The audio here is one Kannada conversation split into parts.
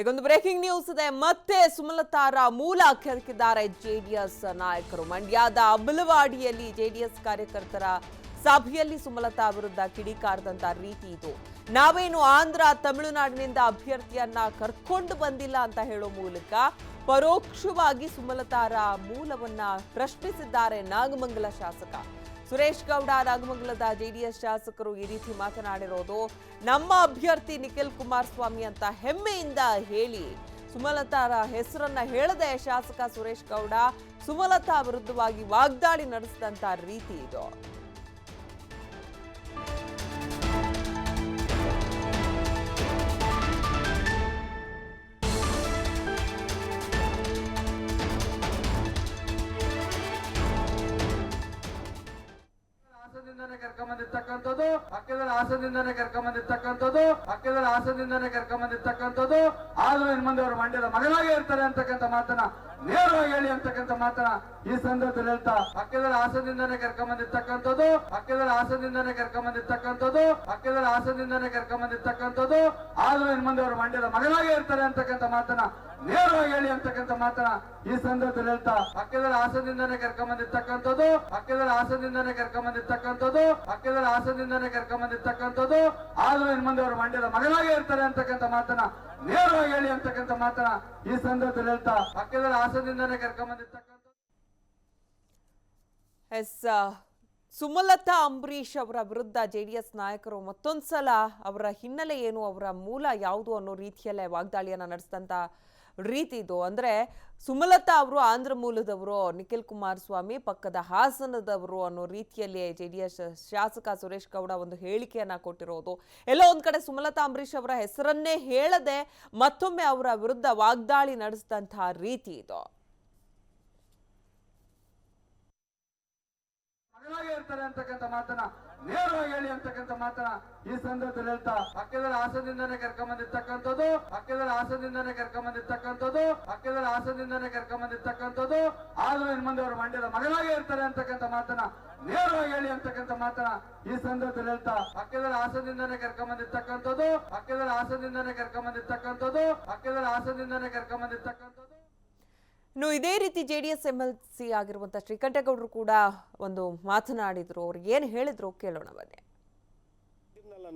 ಈಗೊಂದು ಬ್ರೇಕಿಂಗ್ ನ್ಯೂಸ್ ಇದೆ. ಮತ್ತೆ ಸುಮಲತಾರ ಮೂಲ ಕೆದಕಿದ್ದಾರೆ ಜೆಡಿಎಸ್ ನಾಯಕರು. ಮಂಡ್ಯದ ಅಬಲವಾಡಿಯಲ್ಲಿ ಜೆಡಿಎಸ್ ಕಾರ್ಯಕರ್ತರ ಸಭೆಯಲ್ಲಿ ಸುಮಲತಾ ವಿರುದ್ಧ ಕಿಡಿಕಾರದಂತ ರೀತಿ ಇದು. ನಾವೇನು ಆಂಧ್ರ, ತಮಿಳುನಾಡಿನಿಂದ ಅಭ್ಯರ್ಥಿಯನ್ನ ಕರ್ಕೊಂಡು ಬಂದಿಲ್ಲ ಅಂತ ಹೇಳೋ ಮೂಲಕ ಪರೋಕ್ಷವಾಗಿ ಸುಮಲತಾರ ಮೂಲವನ್ನ ಪ್ರಶ್ನಿಸಿದ್ದಾರೆ ನಾಗಮಂಗಲ ಶಾಸಕ. ಸುರೇಶ್ ಗೌಡ, ನಾಗಮಂಗಲದ ಜೆಡಿಎಸ್ ಶಾಸಕರು ಈ ರೀತಿ ಮಾತನಾಡಿರೋದು, ನಮ್ಮ ಅಭ್ಯರ್ಥಿ ನಿಖಿಲ್ ಕುಮಾರಸ್ವಾಮಿ ಅಂತ ಹೆಮ್ಮೆಯಿಂದ ಹೇಳಿ. ಸುಮಲತಾರ ಹೆಸರನ್ನ ಹೇಳದೆ ಶಾಸಕ ಸುರೇಶ್ ಗೌಡ ಸುಮಲತಾ ವಿರುದ್ಧವಾಗಿ ವಾಗ್ದಾಳಿ ನಡೆಸಿದಂತ ರೀತಿ ಇದು. ಹಾಸನದಿಂದಾನೇ ಕರ್ಕೊಂಬಂದಿರ್ತಕ್ಕಂಥದ್ದು ಪಕ್ಕದಲ್ಲಿ ಆಸದಿಂದನೇ ಕರ್ಕೊಂಬಂದಿರ್ತಕ್ಕಂಥದ್ದು. ಆದ್ರೂ ಇನ್ ಮುಂದೆ ಅವರು ಮಂಡ್ಯದ ಮಗನಾಗೆ ಇರ್ತಾರೆ ಅಂತಕ್ಕಂಥ ಮಾತನ್ನ ನೇರವಾಗಿ ಹೇಳಿ ಅಂತಕ್ಕಂಥ ಮಾತನ್ನ ಈ ಸಂದರ್ಭದಲ್ಲಿ ಹೇಳ್ತಾ ಪಕ್ಕದಲ್ಲಿ ಹಾಸನದಿಂದಾನೇ ಕರ್ಕೊಂಬಂದಿರ್ತಕ್ಕಂಥದ್ದು ಪಕ್ಕದಲ್ಲಿ ಹಾಸನದಿಂದಾನೇ ಕರ್ಕೊಂಬಂದಿರ್ತಕ್ಕಂಥದ್ದು ಪಕ್ಕದಲ್ಲಿ ಹಾಸನದಿಂದಾನೇ ಕರ್ಕೊಂಬಂದಿರ್ತಕ್ಕಂಥದ್ದು. ಆದ್ರೂ ಇನ್ ಮುಂದೆ ಅವರು ಮಂಡ್ಯದ ಮಗನಾಗೆ ಇರ್ತಾರೆ ಅಂತಕ್ಕಂಥ ಮಾತನ್ನ ನೇರವಾಗಿ ಹೇಳಿ ಅಂತಕ್ಕಂಥ ಮಾತನ್ನ ಈ ಸಂದರ್ಭದಲ್ಲಿ ಹೇಳ್ತಾ ಪಕ್ಕದಲ್ಲಿ ಹಾಸನದಿಂದಾನೇ ಕರ್ಕೊಂಬಂದಿರ್ತಕ್ಕಂಥದ್ದು ಪಕ್ಕದಲ್ಲಿ ಹಾಸನದಿಂದಾನೇ ಕರ್ಕೊಂಬಂದಿರ್ತಕ್ಕಂಥದ್ದು ಪಕ್ಕದಲ್ಲಿ ಹಾಸನದಿಂದಾನೇ ಕರ್ಕೊಂಬಂದಿರ್ತಕ್ಕಂಥದ್ದು. ಆದ್ರೂ ಇನ್ ಮುಂದೆ ಅವರು ಮಂಡ್ಯದ ಮಗನಾಗೆ ಇರ್ತಾರೆ ಅಂತಕ್ಕಂಥ ಮಾತನ್ನ ನೇರವಾಗಿ ಹೇಳಿ ಅಂತಕ್ಕಂಥ ಮಾತನ್ನ ಈ ಸಂದರ್ಭದಲ್ಲಿ ಹೇಳ್ತಾ ಪಕ್ಕದಲ್ಲಿ ಹಾಸನದಿಂದಲೇ ಕರ್ಕೊಂಡ್ಬಂದಿರ್ತಕ್ಕಂಥ ಎಸ್ ಸುಮಲತಾ ಅಂಬರೀಶ್ ಅವರ ವಿರುದ್ಧ ಜೆಡಿಎಸ್ ನಾಯಕರು ಮತ್ತೊಂದ್ಸಲ ಅವರ ಹಿನ್ನೆಲೆ ಏನು, ಅವರ ಮೂಲ ಯಾವುದು ಅನ್ನೋ ರೀತಿಯಲ್ಲೇ ವಾಗ್ದಾಳಿಯನ್ನ ನಡೆಸಿದಂತ ರೀತಿ ಇದು. ಅಂದ್ರೆ ಸುಮಲತಾ ಅವರು, ಆಂಧ್ರ ಮೂಲದವರು, ನಿಖಿಲ್ ಕುಮಾರಸ್ವಾಮಿ, ಪಕ್ಕದ ಹಾಸನದವರು ಅನ್ನೋ ರೀತಿಯಲ್ಲಿ ಜೆ ಡಿ ಎಸ್ ಶಾಸಕ ಸುರೇಶ್ ಗೌಡ ಒಂದು ಹೇಳಿಕೆಯನ್ನ ಕೊಟ್ಟಿರೋದು. ಎಲ್ಲೋ ಒಂದು ಕಡೆ ಸುಮಲತಾ ಅಂಬರೀಷ್ ಅವರ ಹೆಸರನ್ನೇ ಹೇಳದೆ ಮತ್ತೊಮ್ಮೆ ಅವರ ವಿರುದ್ಧ ವಾಗ್ದಾಳಿ ನಡೆಸಿದಂತಹ ರೀತಿ ಇದು. ಮಗನಾಗೆ ಇರ್ತಾರೆ ಅಂತಕ್ಕಂಥ ಮಾತನ್ನ, ನೇರವಾಗಿ ಹೇಳಿ ಅಂತಕ್ಕಂಥ ಮಾತನ್ನ ಈ ಸಂದರ್ಭದಲ್ಲಿ ಹೇಳ್ತಾ ಪಕ್ಕದಲ್ಲಿ ಹಾಸನದಿಂದಾನೇ ಕರ್ಕೊಂಬಂದಿರ್ತಕ್ಕಂಥದ್ದು ಪಕ್ಕದಲ್ಲಿ ಹಾಸನದಿಂದಾನೇ ಕರ್ಕೊಂಬಂದಿರ್ತಕ್ಕಂಥದ್ದು ಪಕ್ಕದಲ್ಲಿ ಹಾಸದಿಂದಾನೇ ಕರ್ಕೊಂಡ್ ಬಂದಿರ್ತಕ್ಕಂಥದ್ದು ಆದ್ರೂ ಇನ್ ಮುಂದೆ ಅವರು ಮಂಡ್ಯದ ಮಗನಾಗೆ ಇರ್ತಾರೆ ಅಂತಕ್ಕಂಥ ಮಾತನ್ನ, ನೇರವಾಗಿ ಹೇಳಿ ಅಂತಕ್ಕಂಥ ಮಾತನ್ನ ಈ ಸಂದರ್ಭದಲ್ಲಿ ಹೇಳ್ತಾ ಪಕ್ಕದಲ್ಲಿ ಕರ್ಕೊಂಡ್ ಬಂದಿರ್ತಕ್ಕಂಥದ್ದು ಪಕ್ಕದಲ್ಲಿ ಹಾಸನದಿಂದಾನೇ ಕರ್ಕೊಂಬಂದಿರ್ತಕ್ಕಂಥದ್ದು ಪಕ್ಕದಲ್ಲಿ ಕರ್ಕೊಂಡ್ ಕರ್ಕೊಂಬಂದಿರ್ತಕ್ಕಂಥದ್ದು. ಇನ್ನು ಇದೇ ರೀತಿ J D S M L C ಆಗಿರುವಂಥ ಶ್ರೀಕಂಠೇಗೌಡರು ಕೂಡ ಒಂದು ಮಾತನಾಡಿದ್ರು. ಅವ್ರಿಗೆ ಏನು ಹೇಳಿದ್ರು ಕೇಳೋಣ ಬನ್ನಿ.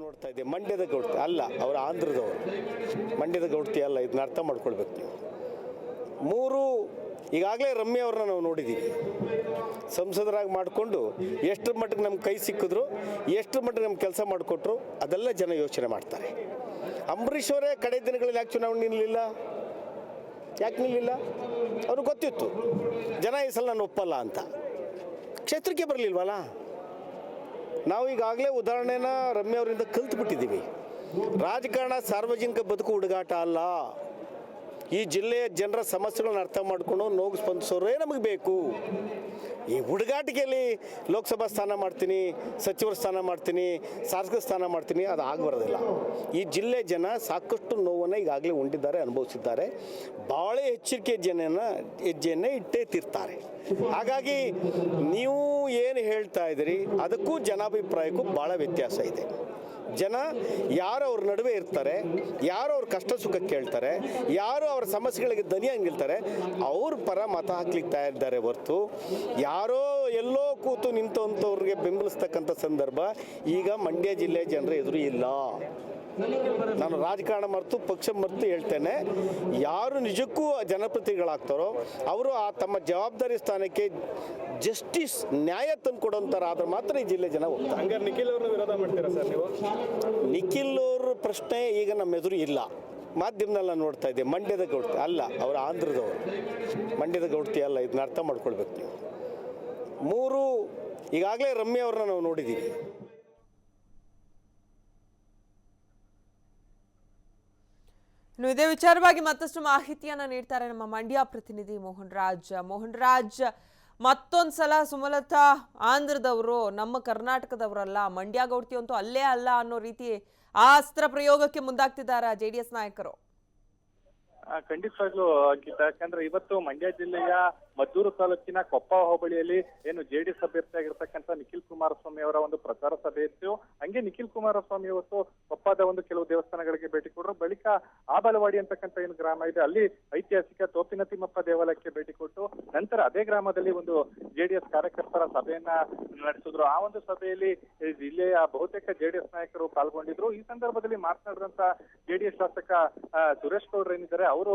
ನೋಡ್ತಾ ಇದ್ದೆ ಮಂಡ್ಯದ ಗೌಡ್ತಿ ಅಲ್ಲ, ಅವರ ಆಂಧ್ರದವರು. ಮಂಡ್ಯದ ಗೌಡ್ತಿ ಅಲ್ಲ, ಇದನ್ನ ಅರ್ಥ ಮಾಡ್ಕೊಳ್ಬೇಕು ನೀವು. ಮೂರು, ಈಗಾಗಲೇ ರಮ್ಯ ಅವ್ರನ್ನ ನಾವು ನೋಡಿದ್ದೀವಿ ಸಂಸದರಾಗಿ ಮಾಡಿಕೊಂಡು ಎಷ್ಟರ ಮಟ್ಟಿಗೆ ನಮ್ಮ ಕೈ ಸಿಕ್ಕಿದ್ರು, ಎಷ್ಟರ ಮಟ್ಟಿಗೆ ನಮ್ಮ ಕೆಲಸ ಮಾಡಿಕೊಟ್ರು, ಅದೆಲ್ಲ ಜನ ಯೋಚನೆ ಮಾಡ್ತಾರೆ. ಅಂಬರೀಷ್ ಅವರೇ ಕಡೆ ದಿನಗಳಲ್ಲಿ ಯಾಕೆ ಚುನಾವಣೆ ನಿಲ್ಲಲಿಲ್ಲ? ಯಾಕೆ ನಿಲ್ಲಿಲ್ಲ? ಅವ್ರಿಗೆ ಗೊತ್ತಿತ್ತು. ಜನ ಈ ಸಲ ನಾನು ಒಪ್ಪಲ್ಲ ಅಂತ. ಕ್ಷೇತ್ರಕ್ಕೆ ಬರಲಿಲ್ವಲ್ಲ? ನಾವು ಈಗಾಗಲೇ ಉದಾಹರಣೆನ ರಮ್ಯ ಅವರಿಂದ ಕಲ್ತು ಬಿಟ್ಟಿದ್ದೀವಿ ರಾಜಕಾರಣ ಸಾರ್ವಜನಿಕ ಬದುಕು ಹುಡುಗಾಟ ಅಲ್ಲ. ಈ ಜಿಲ್ಲೆಯ ಜನರ ಸಮಸ್ಯೆಗಳನ್ನ ಅರ್ಥ ಮಾಡಿಕೊಂಡು ನೋವು ಸ್ಪಂದಿಸೋರೇ ನಮಗೆ ಬೇಕು. ಈ ಹುಡುಗಾಟಿಕೆಯಲ್ಲಿ ಲೋಕಸಭಾ ಸ್ಥಾನ ಮಾಡ್ತೀನಿ, ಸಚಿವರ ಸ್ಥಾನ ಮಾಡ್ತೀನಿ ಶಾಸಕ ಸ್ಥಾನ ಮಾಡ್ತೀನಿ, ಅದು ಆಗಬರೋದಿಲ್ಲ. ಈ ಜಿಲ್ಲೆ ಜನ ಸಾಕಷ್ಟು ನೋವನ್ನು ಈಗಾಗಲೇ ಉಂಟಿದ್ದಾರೆ ಅನುಭವಿಸಿದ್ದಾರೆ. ಭಾಳ ಎಚ್ಚರಿಕೆ ಜನನ, ಹೆಜ್ಜೆಯನ್ನು ಇಟ್ಟೇ ತಿರ್ತಾರೆ. ಹಾಗಾಗಿ ನೀವು ಏನು ಹೇಳ್ತಾ ಇದ್ದೀರಿ, ಅದಕ್ಕೂ ಜನಾಭಿಪ್ರಾಯಕ್ಕೂ ಭಾಳ ವ್ಯತ್ಯಾಸ ಇದೆ. ಜನ ಯಾರು ಅವ್ರ ನಡುವೆ ಇರ್ತಾರೆ, ಯಾರು ಅವ್ರ ಕಷ್ಟ ಸುಖ ಕೇಳ್ತಾರೆ, ಯಾರು ಅವ್ರ ಸಮಸ್ಯೆಗಳಿಗೆ ದನಿಯಾಗಿ ನಿಲ್ತಾರೆ ಅವ್ರ ಪರ ಮತ ಹಾಕ್ಲಿಕ್ಕೆ ತಯಾರಿದ್ದಾರೆ ಹೊರತು ಯಾರೋ ಎಲ್ಲೋ ಕೂತು ನಿಂತವಂಥವ್ರಿಗೆ ಬೆಂಬಲಿಸ್ತಕ್ಕಂಥ ಸಂದರ್ಭ ಈಗ ಮಂಡ್ಯ ಜಿಲ್ಲೆ ಜನರ ಎದುರು ಇಲ್ಲ. ನಾನು ರಾಜಕಾರಣ ಮರೆತು ಪಕ್ಷ ಮರೆತು ಹೇಳ್ತೇನೆ. ಯಾರು ನಿಜಕ್ಕೂ ಜನಪ್ರತಿನಿಧಿಗಳಾಗ್ತಾರೋ ಅವರು ಆ ತಮ್ಮ ಜವಾಬ್ದಾರಿ ಸ್ಥಾನಕ್ಕೆ ಜಸ್ಟಿಸ್ ನ್ಯಾಯ ತಂದುಕೊಡೋಂಥರಾದ್ರೆ ಮಾತ್ರ ಈ ಜಿಲ್ಲೆ ಜನ ಹೋಗ್ತಾರೆ. ಹಂಗಾರೆ ನಿಖಿಲ್ ಅವ್ರನ್ನ ವಿರೋಧ ಮಾಡ್ತೀರಾ ಸರ್ ನೀವು? ನಿಖಿಲ್ ಅವ್ರ ಪ್ರಶ್ನೆ ಈಗ ನಮ್ಮ ಎದುರು ಇಲ್ಲ. ಮಾಧ್ಯಮದಲ್ಲ ನೋಡ್ತಾ ಇದ್ದೆ ಮಂಡ್ಯದ ಗೌಡ್ತಿ ಅಲ್ಲ ಅವರ ಆಂಧ್ರದವರು. ಮಂಡ್ಯದ ಗೌಡ್ತಿ ಅಲ್ಲ ಇದನ್ನ ಅರ್ಥ ಮಾಡ್ಕೊಳ್ಬೇಕು ನೀವು. ಮೂರು ಈಗಾಗಲೇ ರಮ್ಯ ಅವ್ರನ್ನ ನಾವು ನೋಡಿದ್ದೀವಿ ಇನ್ನು ಇದೇ ವಿಚಾರವಾಗಿ ಮತ್ತಷ್ಟು ಮಾಹಿತಿಯನ್ನ ನೀಡ್ತಾರೆ ನಮ್ಮ ಮಂಡ್ಯ ಪ್ರತಿನಿಧಿ ಮೋಹನ್ ರಾಜ್. ಮೋಹನ್ ರಾಜ್ ಮತ್ತೊಂದ್ಸಲ ಸುಮಲತಾ ಆಂಧ್ರದವರು, ನಮ್ಮ ಕರ್ನಾಟಕದವರಲ್ಲ, ಮಂಡ್ಯ ಗೌಡ್ತಿ ಅಂತೂ ಅಲ್ಲೇ ಅಲ್ಲ ಅನ್ನೋ ರೀತಿ ಅಸ್ತ್ರ ಪ್ರಯೋಗಕ್ಕೆ ಮುಂದಾಗ್ತಿದ್ದಾರೆ ಜೆ ಡಿ ಎಸ್ ನಾಯಕರು ಖಂಡಿತವಾಗ್ಲೂ ಯಾಕಂದ್ರೆ ಇವತ್ತು ಮಂಡ್ಯ ಜಿಲ್ಲೆಯ ಮದ್ದೂರು ತಾಲೂಕಿನ ಕೊಪ್ಪ ಹೋಬಳಿಯಲ್ಲಿ ಏನು ಜೆಡಿಎಸ್ ಅಭ್ಯರ್ಥಿ ಆಗಿರ್ತಕ್ಕಂಥ ನಿಖಿಲ್ ಕುಮಾರಸ್ವಾಮಿ ಅವರ ಒಂದು ಪ್ರಚಾರ ಸಭೆ ಇತ್ತು. ಹಂಗೆ ನಿಖಿಲ್ ಕುಮಾರಸ್ವಾಮಿ ಇವತ್ತು ಕೊಪ್ಪದ ಒಂದು ಕೆಲವು ದೇವಸ್ಥಾನಗಳಿಗೆ ಭೇಟಿ ಕೊಟ್ಟರು. ಬಳಿಕ ಆಬಲವಾಡಿ ಅಂತಕ್ಕಂಥ ಏನು ಗ್ರಾಮ ಇದೆ, ಅಲ್ಲಿ ಐತಿಹಾಸಿಕ ತೋಪಿನ ತಿಮ್ಮಪ್ಪ ದೇವಾಲಯಕ್ಕೆ ಭೇಟಿ ಕೊಟ್ಟು ನಂತರ ಅದೇ ಗ್ರಾಮದಲ್ಲಿ ಒಂದು ಜೆಡಿಎಸ್ ಕಾರ್ಯಕರ್ತರ ಸಭೆಯನ್ನ ನಡೆಸಿದ್ರು. ಆ ಒಂದು ಸಭೆಯಲ್ಲಿ ಜಿಲ್ಲೆಯ ಬಹುತೇಕ ಜೆಡಿಎಸ್ ನಾಯಕರು ಪಾಲ್ಗೊಂಡಿದ್ರು. ಈ ಸಂದರ್ಭದಲ್ಲಿ ಮಾತನಾಡಿದಂತ ಜೆಡಿಎಸ್ ಶಾಸಕ ಸುರೇಶ್ ಗೌಡ್ರು ಏನಿದ್ದಾರೆ, ಅವರು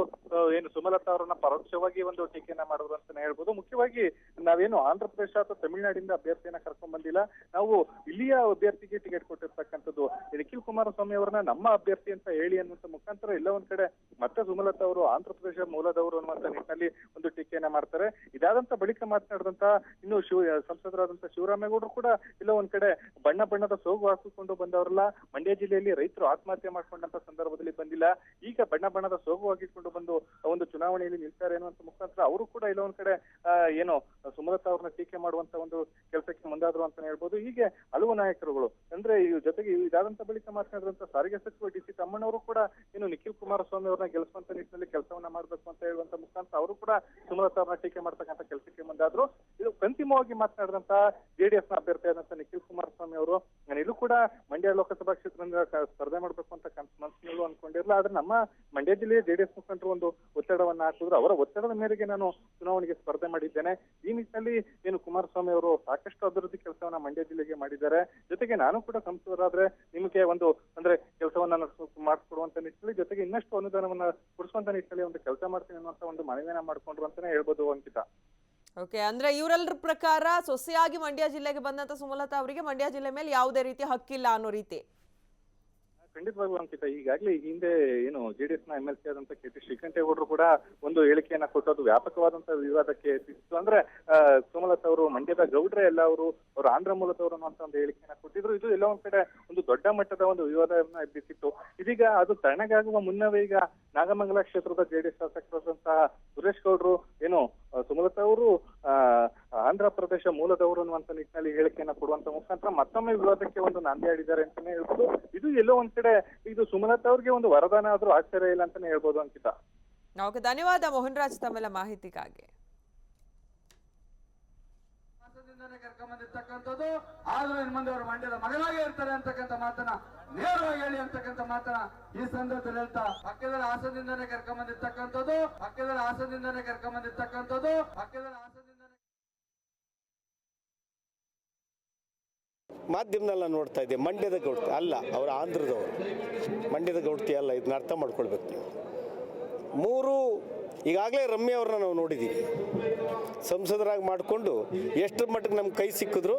ಏನು ಸುಮಲತಾ ಅವರನ್ನ ಪರೋಕ್ಷವಾಗಿ ಒಂದು ಟೀಕೆಯನ್ನ ಮಾಡಿದ್ರು ಅಂತಾನೆ ಹೇಳ್ಬೋದು. ಮುಖ್ಯವಾಗಿ ನಾವೇನು ಆಂಧ್ರ ಪ್ರದೇಶ ಅಥವಾ ತಮಿಳುನಾಡಿಂದ ಅಭ್ಯರ್ಥಿಯನ್ನ ಕರ್ಕೊಂಡ್ ಬಂದಿಲ್ಲ. ನಾವು ಇಲ್ಲಿಯ ಅಭ್ಯರ್ಥಿಗೆ ಟಿಕೆಟ್ ಕೊಟ್ಟಿರ್ತಕ್ಕಂಥದ್ದು ನಿಖಿಲ್ ಕುಮಾರಸ್ವಾಮಿ ಅವರನ್ನ ನಮ್ಮ ಅಭ್ಯರ್ಥಿ ಅಂತ ಹೇಳಿ ಅನ್ನುವಂತ ಮುಖಾಂತರ ಎಲ್ಲ ಒಂದ್ ಕಡೆ ಮತ್ತೆ ಸುಮಲತಾ ಅವರು, ಆಂಧ್ರ ಪ್ರದೇಶ ಮೂಲದವರು ಅನ್ನುವಂತ ನಿಟ್ಟಿನಲ್ಲಿ ಒಂದು ಟೀಕೆಯನ್ನ ಮಾಡ್ತಾರೆ. ಇದಾದಂತ ಬಳಿಕ ಮಾತನಾಡಿದಂತ ಇನ್ನು ಶಿವ, ಸಂಸದರಾದಂತ ಶಿವರಾಮೇಗೌಡರು ಕೂಡ ಇಲ್ಲ ಒಂದ್ ಕಡೆ ಬಣ್ಣ ಬಣ್ಣದ ಸೋಗು ಹಾಕಿಕೊಂಡು ಬಂದವರಲ್ಲ. ಮಂಡ್ಯ ಜಿಲ್ಲೆಯಲ್ಲಿ ರೈತರು ಆತ್ಮಹತ್ಯೆ ಮಾಡ್ಕೊಂಡಂತ ಸಂದರ್ಭದಲ್ಲಿ ಬಂದಿಲ್ಲ. ಈಗ ಬಣ್ಣ ಬಣ್ಣದ ಸೋಗು ಹಾಕಿಕೊಂಡು ಬಂದು ಒಂದು ಚುನಾವಣೆಯಲ್ಲಿ ನಿಲ್ತಾರೆ ಅನ್ನುವಂತ ಮುಖಾಂತರ ಅವರು ಕೂಡ ಇಲ್ಲ ಕಡೆ ಏನು, ಸುಮಲತಾ ಅವ್ರನ್ನ ಟೀಕೆ ಮಾಡುವಂತ ಒಂದು ಕೆಲಸಕ್ಕೆ ಮುಂದಾದ್ರು ಅಂತ ಹೇಳ್ಬೋದು. ಹೀಗೆ ಹಲವು ನಾಯಕರುಗಳು, ಅಂದ್ರೆ ಈ ಜೊತೆಗೆ ಇದಾದಂತ ಬಳಿಕ ಮಾತನಾಡಿದಂತ ಸಾರಿಗೆ ಸಚಿವ ಡಿ ಸಿ ತಮ್ಮಣ್ಣವರು ಕೂಡ ಏನು ನಿಖಿಲ್ ಕುಮಾರಸ್ವಾಮಿ ಅವ್ರನ್ನ ಗೆಲ್ಸುವಂತ ನಿಟ್ಟಿನಲ್ಲಿ ಕೆಲಸವನ್ನ ಮಾಡ್ಬೇಕು ಅಂತ ಹೇಳುವಂತ ಮುಖಾಂತರ ಅವರು ಕೂಡ ಸುಮಲತಾ ಅವ್ರನ್ನ ಟೀಕೆ ಮಾಡ್ತಕ್ಕಂಥ ಕೆಲಸಕ್ಕೆ ಮುಂದಾದ್ರು. ಇದು ಅಂತಿಮವಾಗಿ ಮಾತನಾಡಿದಂತ ಜೆಡಿಎಸ್ನ ಅಭ್ಯರ್ಥಿ ಆದಂತ ನಿಖಿಲ್ ಕುಮಾರಸ್ವಾಮಿ ಅವರು, ನಾನು ಇದು ಕೂಡ ಮಂಡ್ಯ ಲೋಕಸಭಾ ಕ್ಷೇತ್ರದಿಂದ ಸ್ಪರ್ಧೆ ಮಾಡ್ಬೇಕು ಅಂತ ಮನಸ್ಸಿನಲ್ಲೂ ಅನ್ಕೊಂಡಿರಲ್ಲ ಆದ್ರೆ ನಮ್ಮ ಮಂಡ್ಯ ಜಿಲ್ಲೆಯ ಜೆಡಿಎಸ್ ಮುಖಂಡರು ಒಂದು ಒತ್ತಡವನ್ನ ಹಾಕಿದ್ರು. ಅವರ ಒತ್ತಡದ ಮೇರೆಗೆ ನಾನು ಚುನಾವಣೆಗೆ ಸ್ಪರ್ಧೆ ಮಾಡಿದ್ದೇನೆ. ಈ ನಿಟ್ಟಿನಲ್ಲಿ ಏನು ಕುಮಾರಸ್ವಾಮಿ ಅವರು ಸಾಕಷ್ಟು ಅಭಿವೃದ್ಧಿ ಕೆಲಸವನ್ನ ಮಂಡ್ಯ ಜಿಲ್ಲೆಗೆ ಮಾಡಿದ್ದಾರೆ. ಜೊತೆಗೆ ನಾನು ಕೂಡ ಸಂಸದರಾದ್ರೆ ನಿಮಗೆ ಒಂದು, ಅಂದ್ರೆ ಕೆಲಸವನ್ನ ಮಾಡಿಸ್ಕೊಡುವಂತ ನಿಟ್ಟಿನಲ್ಲಿ ಜೊತೆಗೆ ಇನ್ನಷ್ಟು ಅನುದಾನವನ್ನ ಕೊಡಿಸುವಂತ ನಿಟ್ಟಿನಲ್ಲಿ ಒಂದು ಕೆಲಸ ಮಾಡ್ತೀನಿ ಅನ್ನುವಂತ ಒಂದು ಮನವಿಯನ್ನ ಮಾಡ್ಕೊಂಡ್ರು ಅಂತಾನೆ ಹೇಳ್ಬೋದು ಅಂಕಿತ. ಓಕೆ ಅಂದ್ರೆ ಇವರೆಲ್ಲರ ಪ್ರಕಾರ ಸೊಸೆಯಾಗಿ ಮಂಡ್ಯ ಜಿಲ್ಲೆಗೆ ಬಂದಂತ ಸುಮಲತಾ ಅವರಿಗೆ ಮಂಡ್ಯ ಜಿಲ್ಲೆ ಮೇಲೆ ಯಾವುದೇ ರೀತಿ ಹಕ್ಕಿಲ್ಲ ಅನ್ನೋ ರೀತಿ. ಖಂಡಿತವಾಗ್ಲೂ ಅಂಕಿತ. ಈಗಾಗಲೇ ಹಿಂದೆ ಏನು ಜೆಡಿಎಸ್ನ ಎಂ ಎಲ್ ಸಿ ಆದಂತ ಕೆ ಟಿ ಶ್ರೀಕಂಠೇಗೌಡರು ಕೂಡ ಒಂದು ಹೇಳಿಕೆಯನ್ನ ಕೊಟ್ಟು ಅದು ವ್ಯಾಪಕವಾದಂತಹ ವಿವಾದಕ್ಕೆ ಎತ್ತಿತ್ತು ಅಂದ್ರೆ ಸುಮಲತಾ ಅವರು, ಮಂಡ್ಯದ ಗೌಡ್ರೆ ಎಲ್ಲ ಅವರು ಅವರು ಆಂಧ್ರ ಮೂಲದವರು ಅನ್ನುವಂತ ಒಂದು ಹೇಳಿಕೆಯನ್ನ ಕೊಟ್ಟಿದ್ರು. ಇದು ಎಲ್ಲ ಒಂದ್ ಕಡೆ ಒಂದು ದೊಡ್ಡ ಮಟ್ಟದ ಒಂದು ವಿವಾದವನ್ನ ಎಬ್ಬಿಸಿತ್ತು. ಇದೀಗ ಅದು ತಣ್ಣಗಾಗುವ ಮುನ್ನವೇ ಈಗ ನಾಗಮಂಗಲ ಕ್ಷೇತ್ರದ ಜೆಡಿಎಸ್ ಶಾಸಕರಾದಂತಹ ಸುರೇಶ್ ಗೌಡ್ರು, ಏನು ಸುಮಲತಾ ಅವರು ಆಂಧ್ರ ಪ್ರದೇಶ ಮೂಲದವರು ಅನ್ನುವಂತ ನಿಟ್ಟಿನಲ್ಲಿ ಹೇಳಿಕೆಯನ್ನ ಕೊಡುವಂತ ಮುಖಾಂತರ ಮತ್ತೊಮ್ಮೆ ವಿವಾದಕ್ಕೆ ಒಂದು ನಾಂದಿ ಆಡಿದ್ದಾರೆ ಅಂತಾನೆ ಹೇಳ್ಬೋದು. ಇದು ಎಲ್ಲೋ ಒಂದ್ ಕಡೆ ಇದು ಸುಮಲತಾ ಅವ್ರಿಗೆ ಒಂದು ವರದಾನ ಆದ್ರೂ ಆಶ್ಚರ್ಯ ಇಲ್ಲ ಅಂತಾನೆ ಹೇಳ್ಬೋದು, ಅಂಕಿತ. ಧನ್ಯವಾದ ಮೋಹನ್ ರಾಜ್ ತಮ್ಮೆಲ್ಲ ಮಾಹಿತಿಗಾಗಿ. ಹಾಸನದಿಂದನೇ ಕರ್ಕೊಂಬಂದಿರ್ತಕ್ಕಂಥದ್ದು ಆದ್ರೂ ಇನ್ ಮುಂದೆ ಅವರು ಮಂಡ್ಯದ ಮಗನಾಗೆ ಇರ್ತಾರೆ ಅಂತಕ್ಕಂಥ ಮಾತನ್ನ, ನೇರವಾಗಿ ಹೇಳಿ ಅಂತಕ್ಕಂಥ ಮಾತನ್ನ ಈ ಸಂದರ್ಭದಲ್ಲಿ ಹೇಳ್ತಾ ಪಕ್ಕದಲ್ಲಿ ಹಾಸನದಿಂದನೇ ಕರ್ಕೊಂಬಂದಿರ್ತಕ್ಕಂಥದ್ದು ಪಕ್ಕದಲ್ಲಿ ಹಾಸನದಿಂದನೇ ಕರ್ಕೊಂಬಂದಿರ್ತಕ್ಕಂಥದ್ದು ಪಕ್ಕದಲ್ಲಿ ಹಾಸನದಿಂದನೇ ಮಾಧ್ಯಮದಲ್ಲಿ ನಾನು ನೋಡ್ತಾ ಇದ್ದೆ ಮಂಡ್ಯದ ಗೌಡ್ತಿ, ಅಲ್ಲ, ಅವರು ಆಂಧ್ರದವರು, ಮಂಡ್ಯದ ಗೌಡ್ತಿ ಅಲ್ಲ, ಇದನ್ನ ಅರ್ಥ ಮಾಡ್ಕೊಳ್ಬೇಕು ಮೂರು ಈಗಾಗಲೇ ರಮ್ಯ ಅವ್ರನ್ನ ನಾವು ನೋಡಿದ್ದೀವಿ ಸಂಸದರಾಗಿ ಮಾಡಿಕೊಂಡು ಎಷ್ಟು ಮಟ್ಟಿಗೆ ನಮ್ಮ ಕೈ ಸಿಕ್ಕಿದ್ರು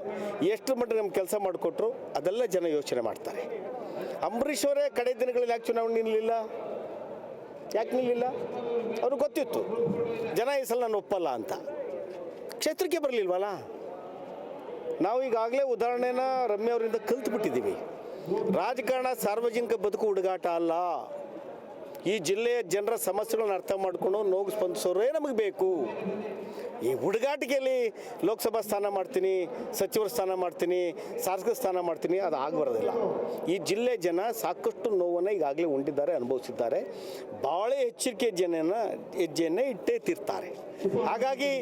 ಎಷ್ಟು ಮಟ್ಟಿಗೆ ನಮ್ಮ ಕೆಲಸ ಮಾಡಿಕೊಟ್ರು, ಅದೆಲ್ಲ ಜನ ಯೋಚನೆ ಮಾಡ್ತಾರೆ. ಅಂಬರೀಷ್ ಅವರೇ ಕಡೆ ದಿನಗಳಲ್ಲಿ ಯಾಕೆ ಚುನಾವಣೆ ನಿಲ್ಲಲಿಲ್ಲ? ಯಾಕೆ ನಿಲ್ಲಿಲ್ಲ ಅವ್ರಿಗೆ ಗೊತ್ತಿತ್ತು. ಜನ ಈ ಸಲ ನಾನು ಒಪ್ಪಲ್ಲ ಅಂತ. ಕ್ಷೇತ್ರಕ್ಕೆ ಬರಲಿಲ್ವಲ್ಲ? ನಾವು ಈಗಾಗಲೇ ಉದಾಹರಣೆನ ರಮ್ಯ ಅವರಿಂದ ಕಲ್ತು ಬಿಟ್ಟಿದ್ದೀವಿ ರಾಜಕಾರಣ ಸಾರ್ವಜನಿಕ ಬದುಕು ಹುಡುಗಾಟ ಅಲ್ಲ. ಈ ಜಿಲ್ಲೆಯ ಜನರ ಸಮಸ್ಯೆಗಳನ್ನ ಅರ್ಥ ಮಾಡಿಕೊಂಡು ನೋವು ಸ್ಪಂದಿಸೋರೇ ನಮಗೆ ಬೇಕು. ಈ ಹುಡುಗಾಟಿಕೆಯಲ್ಲಿ ಲೋಕಸಭಾ ಸ್ಥಾನ ಮಾಡ್ತೀನಿ, ಸಚಿವರ ಸ್ಥಾನ ಮಾಡ್ತೀನಿ ಶಾಸಕ ಸ್ಥಾನ ಮಾಡ್ತೀನಿ, ಅದು ಆಗಬರೋದಿಲ್ಲ. ಈ ಜಿಲ್ಲೆ ಜನ ಸಾಕಷ್ಟು ನೋವನ್ನು ಈಗಾಗಲೇ ಉಂಡಿದ್ದಾರೆ, ಅನುಭವಿಸಿದ್ದಾರೆ. ಭಾಳ ಎಚ್ಚರಿಕೆ ಜನನ ಹೆಜ್ಜೆಯನ್ನೇ ಇಟ್ಟೇ ತೀರ್ತಾರೆ. ಹಾಗಾಗಿ